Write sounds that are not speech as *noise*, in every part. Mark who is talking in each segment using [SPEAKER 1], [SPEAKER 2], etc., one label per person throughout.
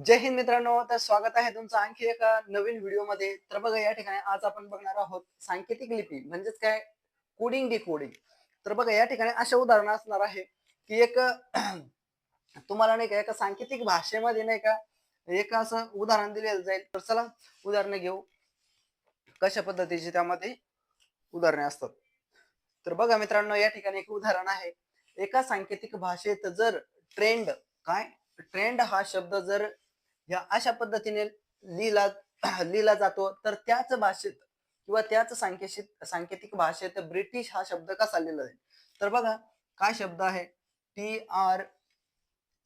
[SPEAKER 1] जय हिंद मित्रांनो तर स्वागत आहे तुमचं आणखी एका नवीन व्हिडिओमध्ये तर बघा या ठिकाणी आज आपण बघणार आहोत सांकेतिक लिपी म्हणजेच काय? कोडिंग डिकोडिंग तर बघा या ठिकाणी अशा उदाहरणं असणार आहे की एक *clears throat* तुम्हाला नाही का एका सांकेतिक भाषेमध्ये नाही का एक असं उदाहरण दिलेलं जाईल. तर चला उदाहरणं घेऊ. कशा पद्धतीची त्यामध्ये उदाहरणे असतात? तर बघा मित्रांनो या ठिकाणी एक उदाहरण आहे. एका सांकेतिक भाषेत जर ट्रेंड काय? ट्रेंड हा शब्द जर ह्या अशा पद्धतीने लिहिला *clears throat* लिहिला जातो. तर त्याच भाषेत किंवा त्याच सांकेतिक सांकेतिक भाषेत ब्रिटिश हा शब्द कसा लिहिला जाईल तर बघा काय शब्द आहे? T R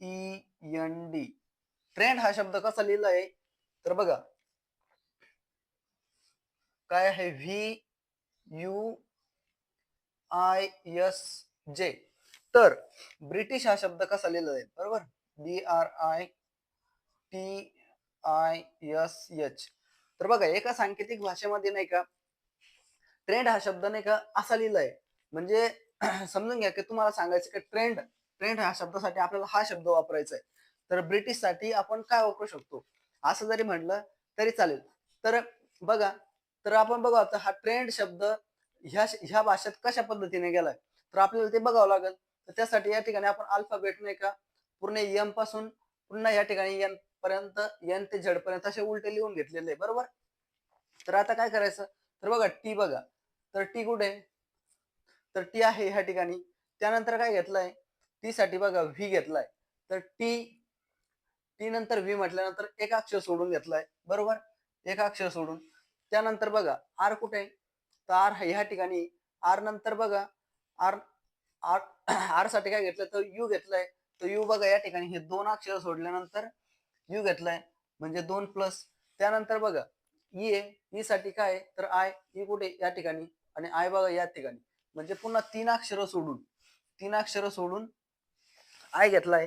[SPEAKER 1] E N D trend हा शब्द कसा लिहिला आहे? तर बघा. काय आहे? व्ही यू आय एस जे तर ब्रिटिश हा शब्द कसा लिहिला जाईल बरोबर? B R I T I S H तर बघा एका सांकेतिक भाषेमध्ये नाही का ट्रेंड हा शब्द नाही का असा लिहिलाय. म्हणजे *clears throat* समजून घ्या की तुम्हाला सांगायचं की ट्रेंड ट्रेंड हा शब्दासाठी आपल्याला हा शब्द वापरायचा आहे. तर ब्रिटिशसाठी आपण काय वापरू शकतो? असं जरी म्हटलं तरी चालेल. तर बघा तर आपण बघू आता हा ट्रेंड शब्द ह्या ह्या भाषेत कशा पद्धतीने गेलाय? तर आपल्याला ते बघावं लागेल. तर त्यासाठी या ठिकाणी आपण अल्फाबेट नाही का पूर्ण एमपासून पुन्हा या ठिकाणी एन पर्यंत एन ते झेड पर्यंत असे उलटे लिहून घेतलेले आहे बरोबर? तर आता काय करायचं? तर बघा टी बघा. तर टी कुठे? आहे? तर टी आहे ह्या ठिकाणी. त्यानंतर काय घेतलंय? टी साठी बघा व्ही घेतलाय. तर टी टी नंतर व्ही म्हटल्यानंतर एक अक्षर सोडून घेतलाय बरोबर? एक अक्षर सोडून. त्यानंतर बघा आर कुठे? तर आर ह्या ठिकाणी. आर नंतर बघा आर आर आरसाठी काय घेतलं तर यू घेतलंय. तर यू बघा या ठिकाणी हे दोन अक्षर सोडल्यानंतर यू घेतलाय. म्हणजे दोन प्लस त्यानंतर बघा ई आहे. ई साठी काय तर आय ई e कुठे? या ठिकाणी. आणि आय बघा या ठिकाणी. म्हणजे पुन्हा तीन अक्षर सोडून. तीन अक्षर सोडून आय घेतलाय.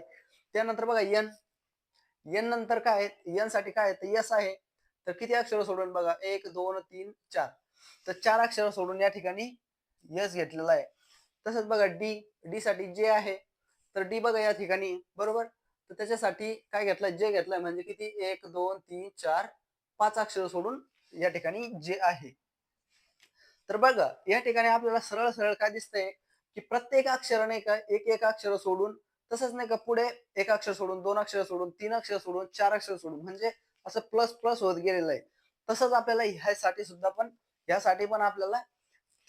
[SPEAKER 1] त्यानंतर बघा एन एन नंतर काय आहे? एनसाठी काय आहे? तर यस आहे. तर किती अक्षर सोडून बघा? एक दोन तीन चार. तर चार अक्षर सोडून या ठिकाणी यस घेतलेला आहे. तसंच बघा डी डी साठी जे आहे. तर डी बघा या ठिकाणी. बरोबर? तर त्याच्यासाठी काय घेतलंय? जे घेतलंय म्हणजे किती? एक दोन तीन चार पाच अक्षर सोडून या ठिकाणी जे आहे. तर बघा या ठिकाणी आपल्याला सरळ सरळ काय दिसतंय? की प्रत्येक अक्षर नाही का एक एक अक्षर सोडून तसंच नाही का पुढे एक अक्षर सोडून दोन अक्षर सोडून तीन अक्षर सोडून चार अक्षर सोडून म्हणजे असं प्लस प्लस होत गेलेलं आहे. तसंच आपल्याला ह्यासाठी सुद्धा पण ह्यासाठी पण आपल्याला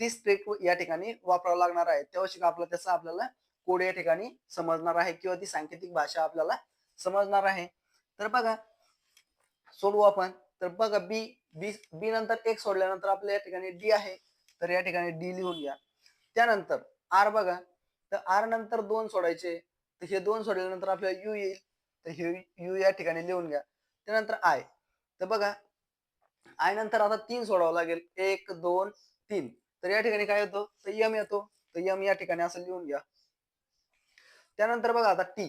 [SPEAKER 1] तीस ट्रिक या ठिकाणी वापरावं लागणार आहे. तेव्हा आपलं आपला त्याचा आपल्याला कोड या ठिकाणी समजणार आहे किंवा ती सांकेतिक भाषा आपल्याला समजणार आहे. तर बघा सोडवू आपण. तर बघा बी बी बी नंतर एक सोडल्यानंतर आपल्या या ठिकाणी डी आहे. तर या ठिकाणी डी लिहून घ्या. त्यानंतर आर बघा. तर आर नंतर दोन सोडायचे. तर हे दोन सोडल्यानंतर आपल्याला यू येईल. तर हे यू या ठिकाणी लिहून घ्या. त्यानंतर आय तर बघा आय नंतर आता तीन सोडावं लागेल. एक दोन तीन. तर या ठिकाणी काय येतो तर यम येतो. तर यम या ठिकाणी असं लिहून घ्या. त्यानंतर बघा आता टी.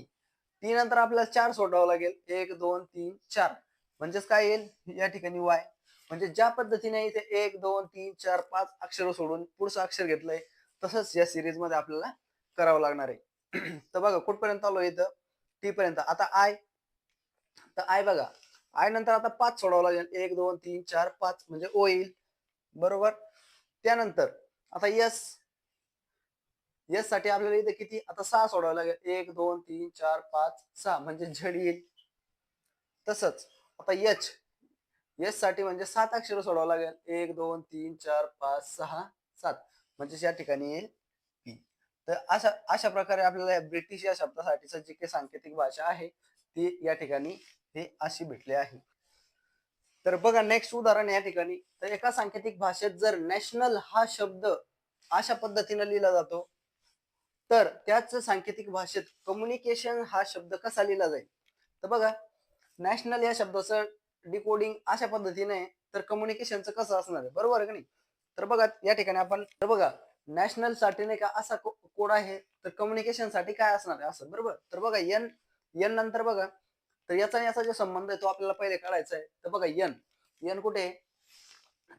[SPEAKER 1] टी नंतर आपल्याला चार सोडावं लागेल. एक दोन तीन चार. म्हणजेच काय येईल? या ठिकाणी वाय म्हणजे ज्या पद्धतीने इथे एक दोन तीन चार पाच अक्षर सोडून पुढचं अक्षर घेतलंय तसंच या सिरीजमध्ये आपल्याला करावं लागणार आहे. *clears throat* तर बघा कुठपर्यंत आलो इथं? टी पर्यंत. आता आय तर आय बघा. आय नंतर आता पाच सोडावं लागेल. एक दोन तीन चार पाच. म्हणजे ओ येईल. बरोबर? त्यानंतर आता यस एससाठी आपल्याला इथे किती? आता सहा सोडावं लागेल. एक दोन तीन चार पाच सहा. म्हणजे झड येईल. तसंच. आता यच यससाठी म्हणजे सात अक्षर सोडावं लागेल. एक दोन तीन चार पाच सहा सात. म्हणजे या ठिकाणी येईल पी तर अशा अशा प्रकारे आपल्याला ब्रिटिश या शब्दासाठीचं जी काही सांकेतिक भाषा आहे ती या ठिकाणी हे अशी भेटली आहे. तर बघा नेक्स्ट उदाहरण या ठिकाणी. तर एका सांकेतिक भाषेत जर नॅशनल हा शब्द अशा पद्धतीने लिहिला जातो तर त्याच सांकेतिक भाषेत कम्युनिकेशन हा शब्द कसा लिहिला जाईल? तर बघा नॅशनल या शब्दाचं डिकोडिंग अशा पद्धतीने तर कम्युनिकेशनचं कसं असणार आहे? बरोबर आहे का नाही? तर बघा या ठिकाणी आपण तर बघा नॅशनलसाठी नाही का असा कोड आहे तर कम्युनिकेशनसाठी काय असणार आहे? असं बरोबर? तर बघा एन एन नंतर बघा तर याचा याचा जो संबंध आहे तो आपल्याला पहिले काढायचा आहे. तर बघा एन एन कुठे आहे?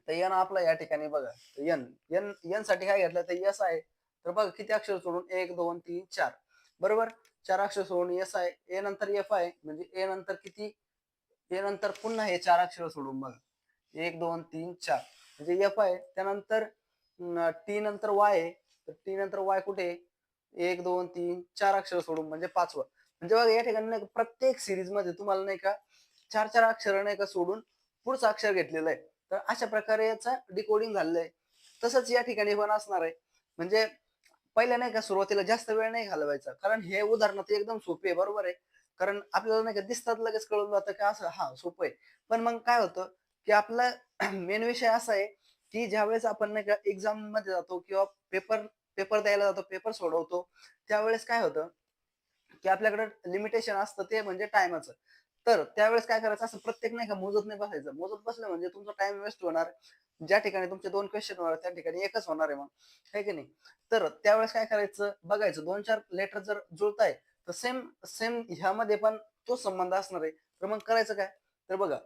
[SPEAKER 1] तर एन आपला या ठिकाणी बघा एन एन एनसाठी काय घेतलं? तर यस आहे. तर बघा किती अक्षर सोडून? एक दोन तीन चार. बरोबर? चार अक्षर सोडून एस आय ए नंतर एफ आय म्हणजे ए नंतर किती? ए नंतर पुन्हा हे चार अक्षर सोडून बघा. एक दोन तीन चार. म्हणजे एफ आय त्यानंतर टी नंतर वाय आहे. तर टी नंतर वाय कुठे? आहे? एक दोन तीन चार अक्षर सोडून म्हणजे पाचवं. म्हणजे बघा या ठिकाणी नाही का प्रत्येक सिरीजमध्ये तुम्हाला नाही का चार चार अक्षर नाही का सोडून पुढचं अक्षर घेतलेलं आहे. तर अशा प्रकारे याचं डिकोडिंग झालेलं आहे. तसंच या ठिकाणी पण असणार आहे. म्हणजे पहिल्या नाही का सुरुवातीला जास्त वेळ नाही घालवायचा. कारण हे उदाहरण ते एकदम सोपे आहे बरोबर आहे. कारण आपल्याला नाही का दिसतात लगेच कळून जातं की असं हा सोपं आहे. पण मग काय होतं की आपला *clears throat* मेन विषय असा आहे की ज्यावेळेस आपण नाही का एक्झाममध्ये जातो किंवा पेपर पेपर द्यायला जातो पेपर सोडवतो त्यावेळेस काय होतं की आपल्याकडे लिमिटेशन असतं ते म्हणजे टायमाचं तर त्यावेळेस काय करायचं? असं प्रत्येक नाही का मोजत नाही बसायचं. मोजत बसलं म्हणजे तुमचा टाइम वेस्ट होणार. ज्या ठिकाणी तुमचे दोन क्वेश्चन होणार त्या ठिकाणी एकच होणार आहे मग. आहे की नाही? तर त्यावेळेस काय करायचं? बघायचं. दोन चार लेटर जर जुळताय तर सेम सेम ह्यामध्ये पण तो संबंध असणार आहे. तर मग करायचं काय? तर बघा.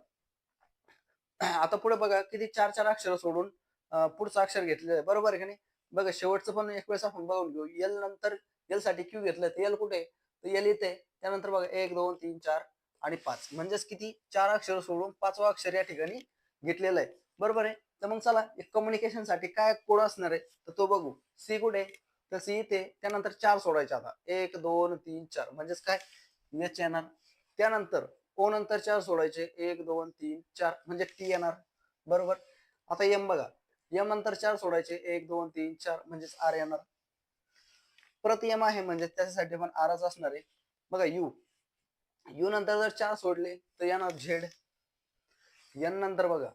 [SPEAKER 1] आता पुढे बघा किती चार चार अक्षर सोडून पुढचं अक्षर घेतलेलं आहे. बरोबर आहे की नाही? बघा शेवटचं पण एक वेळेस आपण बघून घेऊ. एल नंतर एलसाठी क्यू घेतलं तर एल कुठे आहे? तर एल इथे त्यानंतर बघा एक दोन तीन चार. आणि पाच. म्हणजेच किती? चार अक्षर सोडून पाचवा अक्षर या ठिकाणी घेतलेलं आहे. बरोबर आहे? तर मग चला एक कम्युनिकेशनसाठी काय कोड असणार आहे? तर तो बघू. सी कुठे? तर सी इथे. त्यानंतर चार सोडायचे आता. एक दोन तीन चार. म्हणजेच काय? एच येणार. त्यानंतर ओ नंतर चार सोडायचे एक दोन तीन चार. म्हणजे टी येणार. बरोबर? आता एम बघा. एम नंतर चार सोडायचे एक दोन तीन चार. म्हणजेच आर येणार. परत एम आहे म्हणजे त्याच्यासाठी पण आरच असणार आहे. बघा यू यू नंतर जर चार सोडले तर येणार झेड. एन नंतर बघा.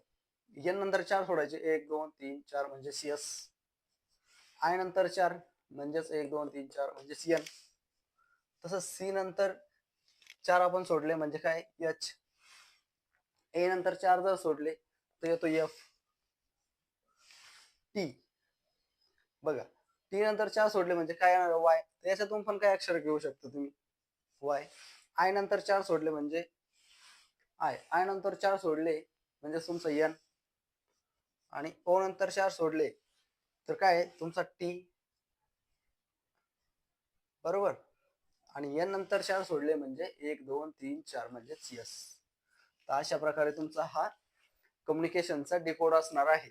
[SPEAKER 1] एन नंतर चार सोडायचे. एक दोन तीन चार म्हणजे सी एस आय नंतर चार म्हणजेच एक दोन तीन चार म्हणजे सी एन तसंच सी नंतर चार आपण सोडले म्हणजे काय? एच ए नंतर चार जर सोडले तर येतो एफ टी बघा. टी नंतर चार सोडले म्हणजे काय येणार? वाय तर याच्यातून पण काय अक्षर घेऊ शकता तुम्ही? वाय आय नंतर चार सोडले म्हणजे? आय आय नंतर चार सोडले म्हणजे तुमचं एन आणि ओ नंतर चार सोडले तर काय तुमचा टी बरोबर? आणि एन नंतर चार सोडले म्हणजे एक दोन तीन चार म्हणजे यस तर अशा प्रकारे तुमचा हा कम्युनिकेशनचा डिकोड असणार आहे.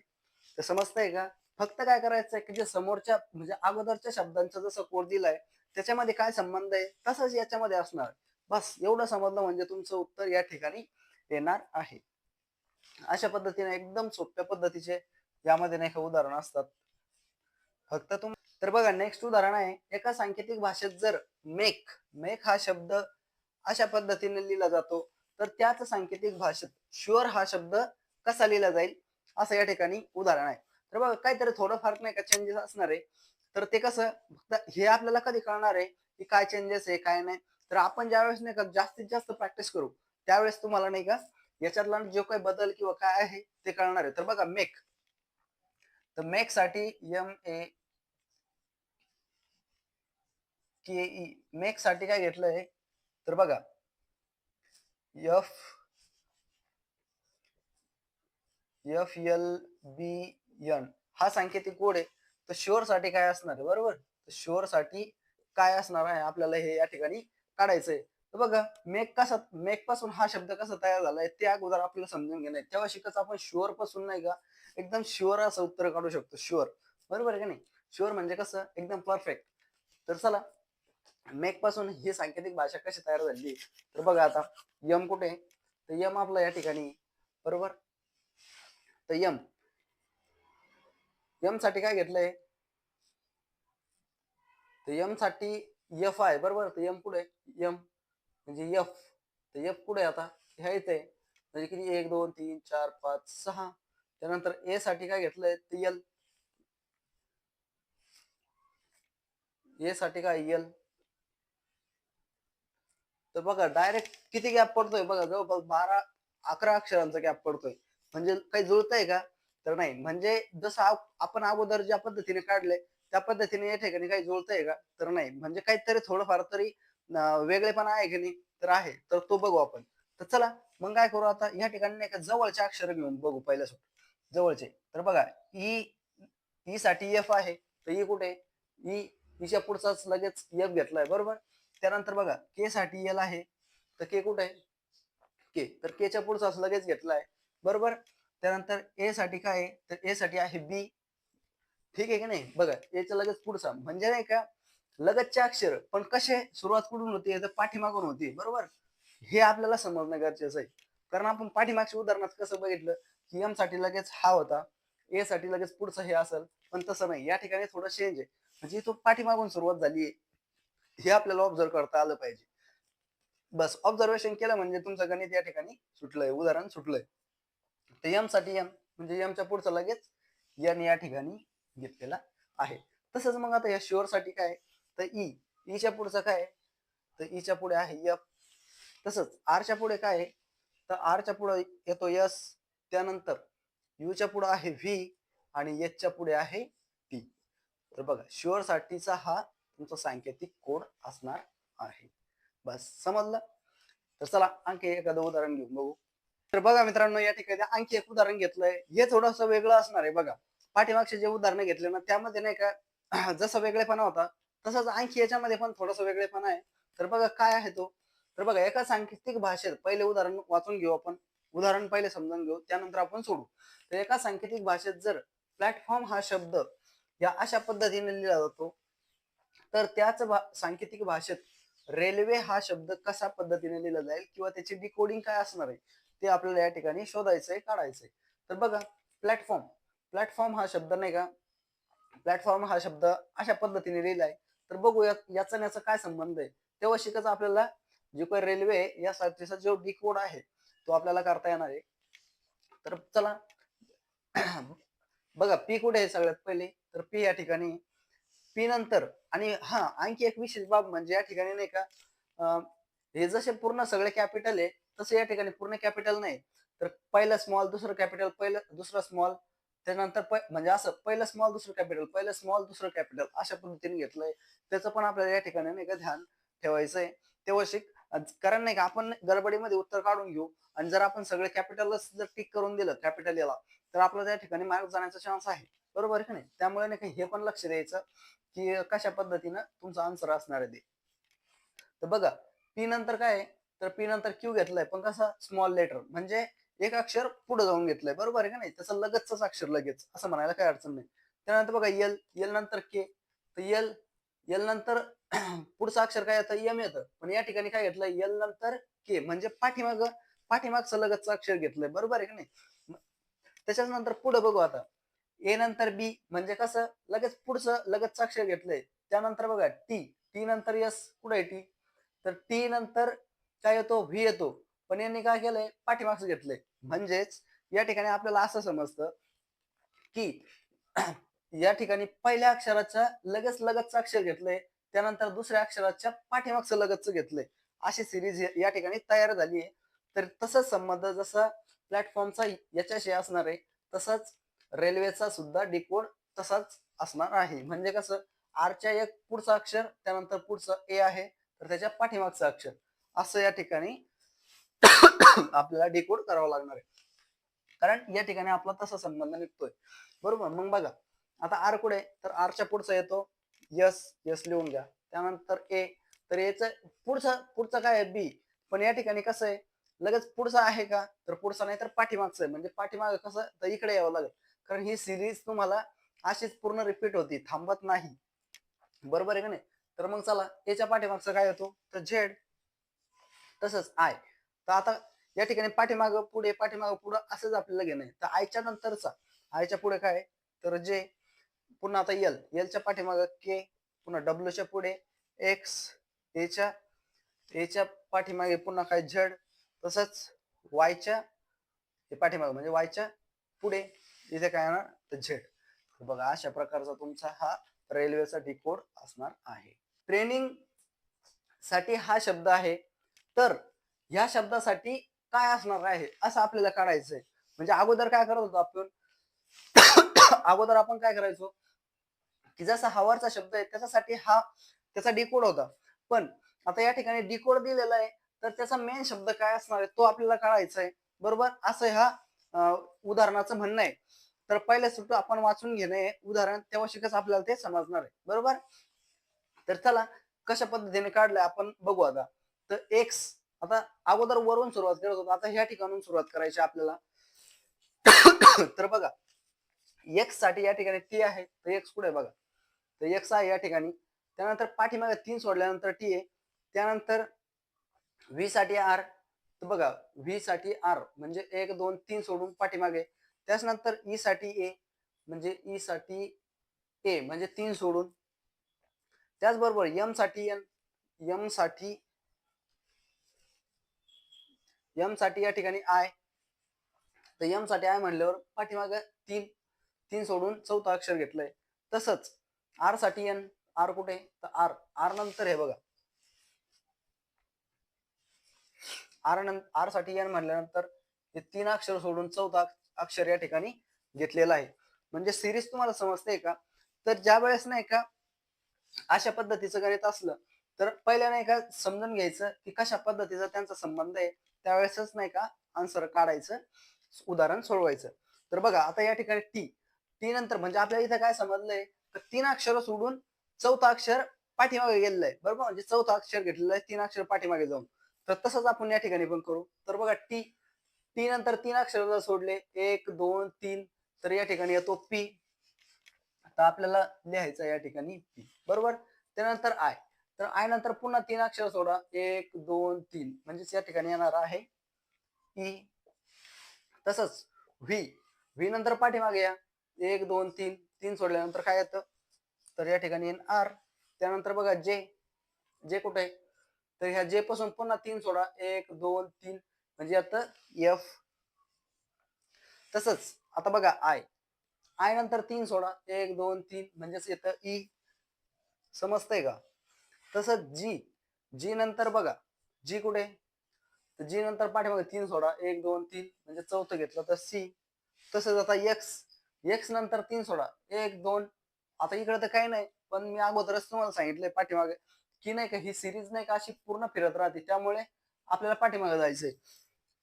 [SPEAKER 1] तर समजतंय का? फक्त काय करायचं आहे की जे समोरच्या म्हणजे अगोदरच्या शब्दांचा जसं कोड दिलाय त्याच्यामध्ये काय संबंध आहे? तसंच याच्यामध्ये असणार. बस एवढं समजलं म्हणजे तुमचं उत्तर या ठिकाणी येणार आहे. अशा पद्धतीने एकदम सोप्या पद्धतीचे यामध्ये नाही का उदाहरण असतात. फक्त तुम तर बघा नेक्स्ट उदाहरण आहे. एका सांकेतिक भाषेत जर मेक मेक हा शब्द अशा पद्धतीने लिहिला जातो तर त्याच सांकेतिक भाषेत शुअर हा शब्द कसा लिहिला जाईल असं या ठिकाणी उदाहरण आहे. तर बघा काहीतरी थोडं थोडंफार नाही का चेंजेस असणार आहे. तर ते कसं फक्त हे आपल्याला कधी कळणार आहे की काय चेंजेस आहे काय नाही? तर आपण ज्यावेळेस नाही का जास्तीत जास्त प्रॅक्टिस करू त्यावेळेस तुम्हाला नाही का याच्यातला जो काही बदल किंवा काय आहे ते कळणार आहे. तर बघा मेक तर मेकसाठी एम ए के ई मेकसाठी काय घेतलंय? तर बघा F F L B N हा सांकेतिक कोड आहे. तर शुअरसाठी काय असणार आहे? बरोबर? तर शुअरसाठी काय असणार आहे आपल्याला हे या ठिकाणी काढायचंय. तर बघा मेक कसा मेकपासून हा शब्द कसा तयार झालाय ते अगोदर आपल्याला समजून घेणार तेव्हा शिकच आपण शुअरपासून नाही का एकदम शुअर असं उत्तर काढू शकतो. शुअर बरोबर आहे का नाही? शुअर म्हणजे कसं? एकदम परफेक्ट तर चला मेकपासून ही सांकेतिक भाषा कशी तयार झाली? तर बघा आता यम कुठे तर यम आपला या ठिकाणी बरोबर? तर यम. यमसाठी काय घेतलंय? तर यमसाठी एफ आहे बरोबर? तर एम कुठे? एम म्हणजे एफ तर एफ कुठे आता? ह्या इथे म्हणजे किती? एक दोन तीन चार पाच सहा. त्यानंतर ए साठी काय घेतलंय? तर एल ए साठी काय? एल तर बघा डायरेक्ट किती गॅप पडतोय? बघा जवळपास बारा अकरा अक्षरांचा गॅप पडतोय. म्हणजे काही जुळतंय का? तर नाही म्हणजे जसं आपण अगोदर ज्या पद्धतीने काढलंय त्या पद्धतीने या ठिकाणी काही जुळतंय का? तर नाही म्हणजे काहीतरी थोडंफार तरी वेगळेपणा आहे की नाही तर आहे. तर तो बघू आपण. तर चला मग काय करू आता? या ठिकाणी एका जवळचे अक्षर घेऊन बघू पहिल्या जवळचे. तर बघा ई ई साठी एफ आहे. तर ई कुठे? ई ईच्या पुढचाच लगेच एफ घेतलाय बरोबर? त्यानंतर बघा के साठी एल आहे. तर के कुठे? आहे के तर केच्या पुढचा लगेच घेतलाय. बरोबर? त्यानंतर ए साठी काय आहे? तर ए साठी आहे बी ठीक आहे की नाही? बघा याच्या लगेच पुढचा म्हणजे नाही का लगतचे अक्षर पण कसे? सुरुवात कुठून होती? तर पाठीमागून होती. बरोबर? हे आपल्याला समजणं गरजेचं आहे. कारण आपण पाठीमागच्या उदाहरणात कसं बघितलं? की एमसाठी लगेच हा होता ए साठी लगेच पुढचं हे असेल पण तसं नाही. या ठिकाणी थोडं चेंज आहे. म्हणजे तो पाठीमागून सुरुवात झाली आहे. हे आपल्याला ऑब्झर्व करता आलं पाहिजे. बस ऑब्झर्वेशन केलं म्हणजे तुमचं गणित या ठिकाणी सुटलंय. उदाहरण सुटलंय. तर एमसाठी एम म्हणजे एमच्या पुढचं लगेच एन या ठिकाणी घेतलेला आहे. तसंच मग आता या शुअरसाठी काय? तर e, e ई ईच्या पुढचं काय? तर e ईच्या पुढे आहे एफ तसंच आरच्या पुढे काय? तर आरच्या पुढे येतो यस त्यानंतर यूच्या पुढे आहे व्ही आणि एचच्या पुढे आहे टी तर बघा शुअर साठीचा हा तुमचा सांकेतिक कोड असणार आहे. बस समजलं? तर चला आणखी एखादं उदाहरण घेऊन बघू. तर बघा मित्रांनो या ठिकाणी आणखी एक उदाहरण घेतलंय. हे थोडंसं वेगळं असणार आहे बघा. पाठीमागचे जे उदाहरण घेतले ना त्यामध्ये नाही का *clears throat* जसं वेगळेपणा होता तसंच आणखी याच्यामध्ये पण थोडस वेगळेपणा आहे. तर बघा काय आहे तो. तर बघा एका सांकेतिक भाषेत पहिले उदाहरण वाचून घेऊ आपण. उदाहरण पहिले समजून घेऊ त्यानंतर आपण सोडू. तर एका सांकेतिक भाषेत जर प्लॅटफॉर्म हा शब्द या अशा पद्धतीने लिहिला जातो तर त्याच भा सांकेतिक भाषेत रेल्वे हा शब्द कशा पद्धतीने लिहिला जाईल किंवा त्याची डिकोडिंग काय असणार आहे ते आपल्याला या ठिकाणी शोधायचंय काढायचंय. तर बघा प्लॅटफॉर्म प्लॅटफॉर्म हा शब्द नाही का? प्लॅटफॉर्म हा शब्द अशा पद्धतीने लिहिलाय. तर बघूया याचा आणि याचा काय संबंध आहे? तेव्हा शिकच आपल्याला जे काही रेल्वे यासाठीचा जो डिकोड आहे तो आपल्याला करता येणार आहे. तर चला. बघा पी कुठे आहे सगळ्यात पहिले? तर पी या ठिकाणी. पी नंतर आणि हा आणखी एक विशेष बाब म्हणजे या ठिकाणी नाही का हे जसे पूर्ण सगळे कॅपिटल आहे तसं या ठिकाणी पूर्ण कॅपिटल नाही. तर पहिलं स्मॉल दुसरं कॅपिटल पहिलं दुसरं स्मॉल त्यानंतर म्हणजे असं पहिलं स्मॉल दुसरं कॅपिटल पहिलं स्मॉल दुसरं कॅपिटल अशा पद्धतीने घेतलंय. त्याचं पण आपल्याला या ठिकाणी नाही का ध्यान ठेवायचंय. तेव्हा शिक कारण नाही का आपण गडबडीमध्ये उत्तर काढून घेऊ आणि जर आपण सगळे कॅपिटलच जर टिक करून दिलं कॅपिटल याला तर आपला त्या ठिकाणी मार्क जाण्याचा चान्स आहे. बरोबर आहे का नाही? त्यामुळे नाही का हे पण लक्ष द्यायचं की कशा पद्धतीनं तुमचा आन्सर असणार आहे ते. तर बघा पी नंतर काय आहे? तर पी नंतर क्यू घेतलाय पण कसं स्मॉल लेटर म्हणजे एक अक्षर पुढे जाऊन घेतलंय. बरोबर आहे का नाही? त्याचं लगतच अक्षर लगेच असं म्हणायला काही अडचण नाही. त्यानंतर बघा एल एल नंतर के तर एल एल नंतर *clears throat* पुढचं अक्षर काय येतं? एम येतं. पण या ठिकाणी काय घेतलंय? एल नंतर के म्हणजे पाठीमाग पाठीमागचं लगतचं अक्षर घेतलंय. बरोबर आहे का नाही? त्याच्याच नंतर पुढे बघू आता. ए नंतर बी म्हणजे कसं? लगेच पुढचं लगतचं अक्षर घेतलंय. त्यानंतर बघा टी टी नंतर यस कुठे आहे टी तर टी नंतर काय येतो? व्ही येतो. पण यांनी काय केलंय? पाठीमागचं घेतलंय. म्हणजेच या ठिकाणी आपल्याला असं समजतं की *clears throat* या ठिकाणी पहिल्या अक्षराच्या लगेच लगतचं अक्षर घेतलंय. त्यानंतर दुसऱ्या अक्षराच्या पाठीमागचं लगतचं घेतलंय. अशी सिरीज या ठिकाणी तयार झाली आहे तर तसंच संबंध जसा प्लॅटफॉर्मचा याच्याशी असणार आहे तसंच रेल्वेचा सुद्धा डिकोड तसाच असणार आहे. म्हणजे कसं? आरच्या एक पुढचं अक्षर त्यानंतर पुढचं ए आहे. तर त्याच्या पाठीमागचं अक्षर. असं या ठिकाणी आपल्याला डिकोड करावं लागणार आहे. कारण या ठिकाणी आपला तसा संबंध निघतोय. बरोबर? मग बघा. आता आर कुठे तर आरच्या पुढचा येतो. यस यस लिहून घ्या. त्यानंतर ए तर याच पुढचं पुढचं काय आहे? बी पण या ठिकाणी कसं आहे? लगेच पुढचा आहे का? तर पुढचा नाही तर पाठीमागचं आहे. म्हणजे पाठीमाग कसं? तर इकडे यावं लागेल. कारण ही सिरीज तुम्हाला अशीच पूर्ण रिपीट होती. थांबत नाही. बरोबर आहे का नाही? तर मग चला. याच्या पाठीमागचं काय होतो? तर झेड तसंच आय. तर आता या ठिकाणी पाठीमाग पुढे पाठीमाग पुढे असंच आपल्याला घेणं आहे. तर आयच्या नंतरचा आयच्या पुढे काय? तर जे पुन्हा आता यल एलच्या पाठीमाग के पुन्हा डब्ल्यूच्या पुढे एक्स एच्या एच्या पाठीमागे पुन्हा काय झड तसंच वायच्या हे पाठीमागं म्हणजे वायच्या पुढे इथे काय येणार? तर झेड. बघा अशा प्रकारचा तुमचा हा रेल्वेचा डिकोड असणार आहे. ट्रेनिंगसाठी हा शब्द आहे तर ह्या शब्दासाठी काय असणार आहे? असं आपल्याला काढायचंय म्हणजे अगोदर काय करत होतो आपण? *coughs* अगोदर आपण काय करायचो? की जसा हवारचा शब्द आहे त्याच्यासाठी हा त्याचा डिकोड होता. पण आता या ठिकाणी डिकोड दिलेला आहे तर त्याचा मेन शब्द काय असणार आहे? तो आपल्याला काढायचा आहे. बरोबर? असं ह्या उदाहरणाचं म्हणणं आहे. तर पहिल्या सुट्ट आपण वाचून घेणे उदाहरण तेव्हा शिकच आपल्याला ते समजणार आहे. बरोबर? तर चला कशा पद्धतीने काढलंय आपण बघू आता. तर एक्स आता अगोदर वरून सुरुवात करत होतो. आता ह्या ठिकाणून सुरुवात करायची आपल्याला. *coughs* तर बघा एक्ससाठी या ठिकाणी टी आहे. तर एक्स कुठे आहे बघा? तर एक्स आहे या ठिकाणी. त्यानंतर पाठीमागे तीन सोडल्यानंतर टी आहे. त्यानंतर व्ही साठी आर तर बघा व्ही साठी आर म्हणजे एक दोन तीन सोडून पाठीमागे. त्याच्यानंतर ई e साठी ए म्हणजे ई साठी ए म्हणजे तीन सोडून. त्याचबरोबर यमसाठी एन यमसाठी एमसाठी या ठिकाणी आय तर एमसाठी आय म्हणल्यावर पाठीमागे तीन. तीन सोडून चौथा अक्षर घेतलंय. तसंच आरसाठी एन आर कुठे? तर आर आर नंतर हे बघा. आर नंतर आरसाठी एन म्हणल्यानंतर हे तीन अक्षर सोडून चौथा अक्षर या ठिकाणी घेतलेलं आहे. म्हणजे सिरीज तुम्हाला समजते का? तर ज्या वेळेस नाही का अशा पद्धतीचं गणित असलं तर पहिल्या नाही का समजून घ्यायचं की कशा पद्धतीचा त्यांचा संबंध आहे. त्यावेळेसच नाही का आन्सर काढायचं उदाहरण सोडवायचं. तर बघा आता या ठिकाणी टी टी नंतर म्हणजे आपल्याला इथं काय समजलंय? तर तीन अक्षर सोडून चौथा अक्षर पाठीमागे गेलेलं आहे बरोबर? म्हणजे चौथा अक्षर घेतलेलं आहे तीन अक्षर पाठीमागे जाऊन. तर तसंच आपण या ठिकाणी पण करू. तर बघा टी टी नंतर तीन अक्षर जर सोडले एक दोन तीन तर या ठिकाणी येतो पी तर आपल्याला लिहायचं या ठिकाणी पी बरोबर? त्यानंतर आय तर आय नंतर पुन्हा तीन अक्षर सोडा. एक दोन तीन. म्हणजेच या ठिकाणी येणार आहे ई तसंच व्ही व्ही नंतर पाठीमागे या. एक दोन तीन. तीन सोडल्यानंतर काय येतं? तर या ठिकाणी येईन आर त्यानंतर बघा जे जे कुठे? आहे तर ह्या जे पासून पुन्हा तीन सोडा. एक दोन तीन. म्हणजे आता एफ तसंच आता बघा आय आय नंतर तीन सोडा. एक दोन तीन. म्हणजेच येतं ई समजतंय का? तसंच जी जी नंतर बघा. जी कुठे? तर जी नंतर पाठीमागे तीन सोडा. एक दोन तीन. म्हणजे चौथं घेतलं तर सी तसंच आता एक्स एक्स नंतर तीन सोडा. एक दोन. आता इकडे तर काही नाही. पण मी अगोदरच तुम्हाला सांगितलंय पाठीमागे की नाही का ही सिरीज नाही का अशी पूर्ण फिरत राहते. त्यामुळे आपल्याला पाठीमागे जायचंय.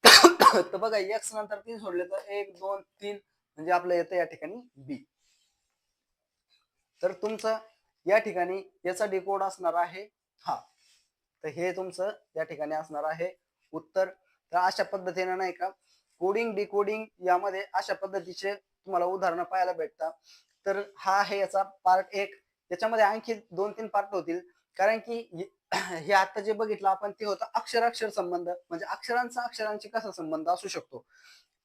[SPEAKER 1] *coughs* तर बघा एक्स नंतर तीन सोडले तर एक दोन तीन. म्हणजे आपलं येतं या ठिकाणी बी तर तुमचं या ठिकाणी याचा डिकोड असणार आहे हा. तर हे तुमचं या ठिकाणी असणार आहे उत्तर. तर अशा पद्धतीने नाही का कोडिंग डिकोडिंग यामध्ये अशा पद्धतीचे तुम्हाला उदाहरणं पाहायला भेटतात. तर हा आहे याचा पार्ट एक. याच्यामध्ये आणखी दोन तीन पार्ट होतील. कारण की हे आता जे बघितलं आपण ते होतं अक्षर अक्षर संबंध. म्हणजे अक्षरांचा अक्षरांशी कसा संबंध असू शकतो?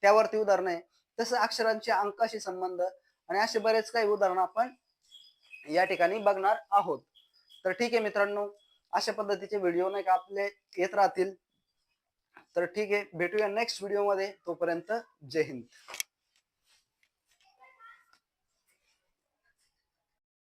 [SPEAKER 1] त्यावरती उदाहरण आहे. तसं अक्षरांचे अंकाशी संबंध. आणि असे बरेच काही उदाहरण आपण या ठिकाणी बघणार आहोत. तर ठीक आहे मित्रांनो अशा पद्धतीचे व्हिडिओ नाही का आपले येत राहतील. तर ठीक आहे भेटूया नेक्स्ट व्हिडिओमध्ये तोपर्यंत जय हिंद.